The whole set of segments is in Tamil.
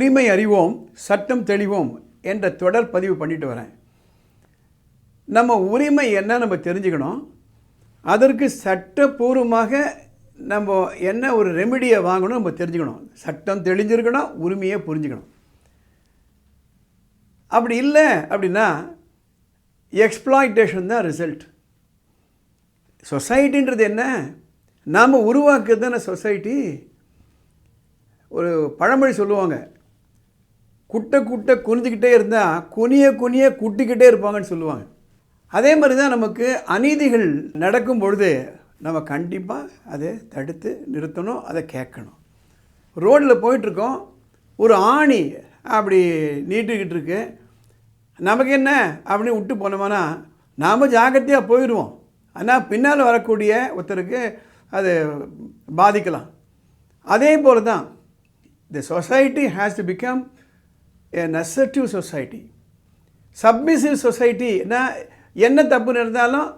உரிமை அறிவோம் சட்டம் தெளிவோம் என்ற தொடர் பதிவு பண்ணிட்டு வரேன். நம்ம உரிமை என்ன நம்ம தெரிஞ்சுக்கணும். அதற்கு சட்டப்பூர்வமாக நம்ம என்ன ஒரு ரெமிடியை வாங்கணும் நம்ம தெரிஞ்சுக்கணும். சட்டம் தெளிஞ்சிருக்கணும் உரிமையை புரிஞ்சுக்கணும். அப்படி இல்லை அப்படின்னா எக்ஸ்ப்ளாய்டேஷன் தான் ரிசல்ட் சொசைட்டின்றது என்ன? நாம் உருவாக்குறது தானே சொசைட்டி ஒரு பழமொழி சொல்லுவாங்க குட்டை குட்டை குனிஞ்சிக்கிட்டே இருந்தால் குனிய குனிய குட்டிக்கிட்டே இருப்பாங்கன்னு சொல்லுவாங்க. அதே மாதிரி தான் நமக்கு அநீதிகள் நடக்கும் பொழுது நம்ம கண்டிப்பாக அதை தடுத்து நிறுத்தணும் அதை கேட்கணும். ரோட்டில் போயிட்டுருக்கோம் ஒரு ஆணி அப்படி நீட்டுக்கிட்டு இருக்கு. நமக்கு என்ன அப்படின்னு விட்டு போனோம்னா நாம் ஜாக்கிரதையாக போயிடுவோம். ஆனால் பின்னால் வரக்கூடிய ஒருத்தருக்கு அது பாதிக்கலாம். அதே போல் தான் the society has to become a negative society submissive சொசைட்டினா என்ன தப்பு நடந்தாலும்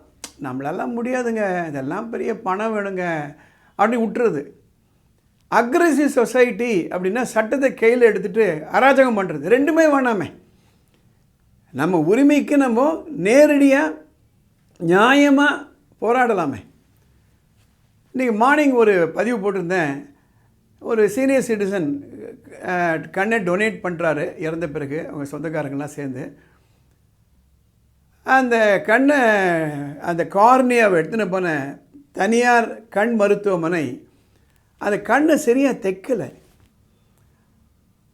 நம்மளெல்லாம் முடியாதுங்க. இதெல்லாம் பெரிய பணம் வேணுங்க. அப்படி விட்டுறது. அக்ரெசிவ் சொசைட்டி அப்படின்னா சட்டத்தை கையில் எடுத்துகிட்டு அராஜகம் பண்ணுறது ரெண்டுமே வேணாமே. நம்ம உரிமைக்கு நம்ம நேரடியாக நியாயமாக போராடலாமே. இன்றைக்கி மார்னிங் ஒரு பதிவு போட்டிருந்தேன். ஒரு சீனியர் சிட்டிசன் கண்ணை டொனேட் பண்ணுறாரு இறந்த பிறகு அவங்க சொந்தக்காரங்களாம் சேர்ந்து. அந்த கண்ணை அந்த கார்னியாவை எடுத்துன்னு போன தனியார் கண் மருத்துவமனை அந்த கண்ணை சரியாக தைக்கலை.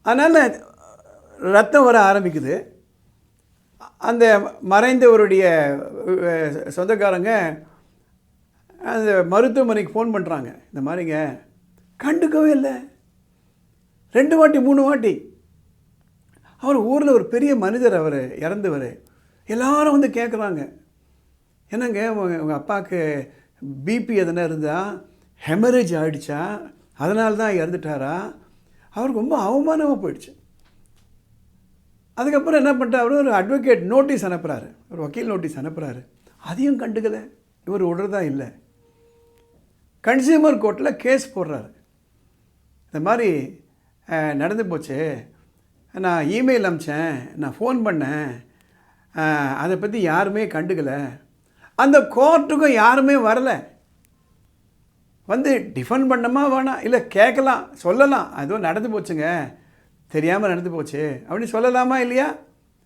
அதனால் ரத்தம் வர ஆரம்பிக்குது. அந்த மறைந்தவருடைய சொந்தக்காரங்க அந்த மருத்துவமனைக்கு ஃபோன் பண்ணுறாங்க இந்த மாதிரிங்க கண்டுக்கவே இல்லை. ரெண்டு வாட்டி மூணு வாட்டி. அவர் ஊரில் ஒரு பெரிய மனிதர் அவர் இறந்தவர். எல்லாரும் வந்து கேட்குறாங்க என்னங்க உங்கள் உங்கள் அப்பாவுக்கு பிபி எதனா இருந்தால் ஹெமரேஜ் ஆகிடுச்சா அதனால தான் இறந்துட்டாரா? அவருக்கு ரொம்ப அவமானமாக போயிடுச்சு. அதுக்கப்புறம் என்ன பண்ணிட்டா அவர் ஒரு அட்வொகேட் நோட்டீஸ் அனுப்புகிறாரு ஒரு வக்கீல் நோட்டீஸ் அனுப்புகிறாரு அதையும் கண்டுக்கலை. இவர் விடுறதா இல்லை. கன்சியூமர் கோர்ட்டில் கேஸ் போடுறாரு. இந்த மாதிரி நடந்து போச்சு. நான் இமெயில் அமிச்சேன். நான் ஃபோன் பண்ணேன். அதை பற்றி யாருமே கண்டுக்கலை. அந்த கோர்ட்டுக்கும் யாருமே வரலை. வந்து டிஃபன் பண்ணமா வேணாம். இல்லை கேட்கலாம் சொல்லலாம். அதுவும் நடந்து போச்சுங்க. தெரியாமல் நடந்து போச்சு. அப்படின்னு சொல்லலாமா இல்லையா?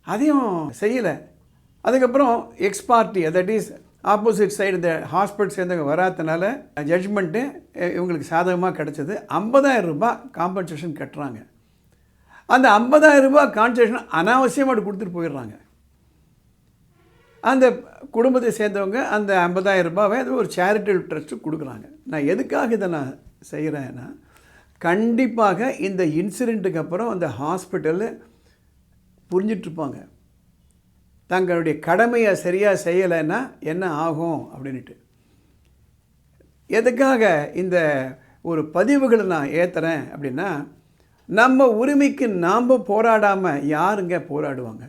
அதையும் செய்யலை. அதுக்கப்புறம் ex party that is opposite side இந்த ஹாஸ்பிட்டல் சேர்ந்தவங்க வராதனால ஜட்ஜ்மெண்ட்டு இவங்களுக்கு சாதகமாக கிடச்சிது. ஐம்பதாயிரம் ரூபாய் காம்பன்சேஷன் கட்டுறாங்க. அந்த ஐம்பதாயிரம் ரூபாய் காம்பன்சேஷன் அனாவசியமாக கொடுத்துட்டு போயிடுறாங்க. அந்த குடும்பத்தை சேர்ந்தவங்க அந்த ஐம்பதாயிரம் ரூபாவை அது ஒரு சேரிட்டபிள் ட்ரஸ்ட்டு கொடுக்குறாங்க. நான் எதுக்காக இதை நான் செய்கிறேன்னா கண்டிப்பாக இந்த இன்சிடெண்ட்டுக்கு அப்புறம் அந்த ஹாஸ்பிட்டலில் புரிஞ்சிட்ருப்பாங்க தங்களுடைய கடமையை சரியாக செய்யலைன்னா என்ன ஆகும் அப்படின்ட்டு எதுக்காக இந்த ஒரு பதிவுகளை நான் ஏற்றுறேன் அப்படின்னா நம்ம உரிமைக்கு நாம் போராடாமல் யாருங்க போராடுவாங்க?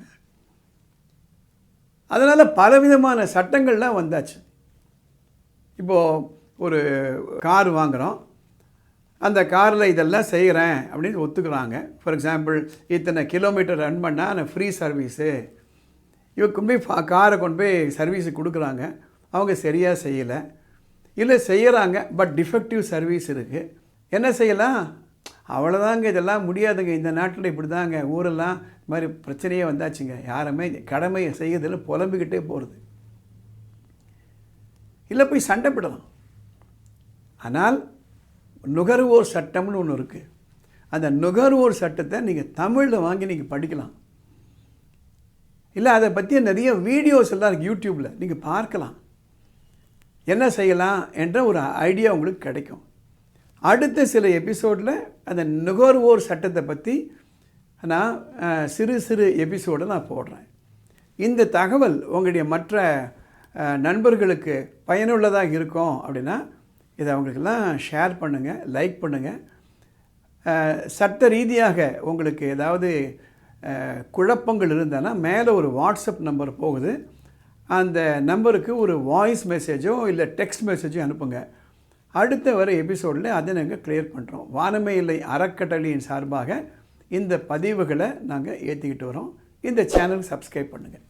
அதனால் பலவிதமான சட்டங்கள்லாம் வந்தாச்சு. இப்போது ஒரு கார் வாங்குகிறோம் அந்த காரில் இதெல்லாம் செய்கிறேன் அப்படின்னு ஒத்துக்கிறாங்க. ஃபார் எக்ஸாம்பிள் இத்தனை கிலோமீட்டர் ரன் பண்ணால் நான் ஃப்ரீ சர்வீஸு இவ கொண்டு போய் காரை கொண்டு போய் சர்வீஸுக்கு கொடுக்குறாங்க. அவங்க சரியாக செய்யலை. இல்லை செய்கிறாங்க பட் டிஃபெக்டிவ் சர்வீஸ் இருக்குது என்ன செய்யலாம்? அவ்வளோதாங்க இதெல்லாம் முடியாதுங்க. இந்த நாட்டில் இப்படி தாங்க ஊரெல்லாம் இது மாதிரி பிரச்சனையே வந்தாச்சுங்க. யாருமே கடமையை செய்யறதில் புலம்பிக்கிட்டே போகிறது இல்லை போய் சண்டை போடலாம். ஆனால் நுகர்வோர் சட்டம்னு ஒன்று இருக்குது அந்த நுகர்வோர் சட்டத்தை நீங்கள் தமிழில் வாங்கி நீங்கள் படிக்கலாம். இல்லை அதை பற்றிய நிறைய வீடியோஸ் எல்லாம் இருக்குது யூடியூப்பில் நீங்கள் பார்க்கலாம். என்ன செய்யலாம் என்ற ஒரு ஐடியா உங்களுக்கு கிடைக்கும். அடுத்த சில எபிசோடில் அந்த நுகர்வோர் சட்டத்தை பற்றி நான் சிறு சிறு எபிசோடை நான் போடுறேன். இந்த தகவல் உங்களுடைய மற்ற நண்பர்களுக்கு பயனுள்ளதாக இருக்கும் அப்படின்னா இதை அவங்களுக்கெல்லாம் ஷேர் பண்ணுங்கள் லைக் பண்ணுங்கள் சட்ட ரீதியாக உங்களுக்கு ஏதாவது குழப்பங்கள் இருந்ததுன்னா மேலே ஒரு வாட்ஸ்அப் நம்பர் போகுது. அந்த நம்பருக்கு ஒரு வாய்ஸ் மெசேஜோ இல்லை டெக்ஸ்ட் மெசேஜோ அனுப்புங்க. அடுத்த வர எபிசோடில் அதை நாங்கள் கிளியர் பண்ணுறோம் வானமே இல்லை அறக்கட்டளையின் சார்பாக இந்த பதிவுகளை நாங்கள் ஏற்றிக்கிட்டு வரோம். இந்த சேனல் சப்ஸ்கிரைப் பண்ணுங்கள்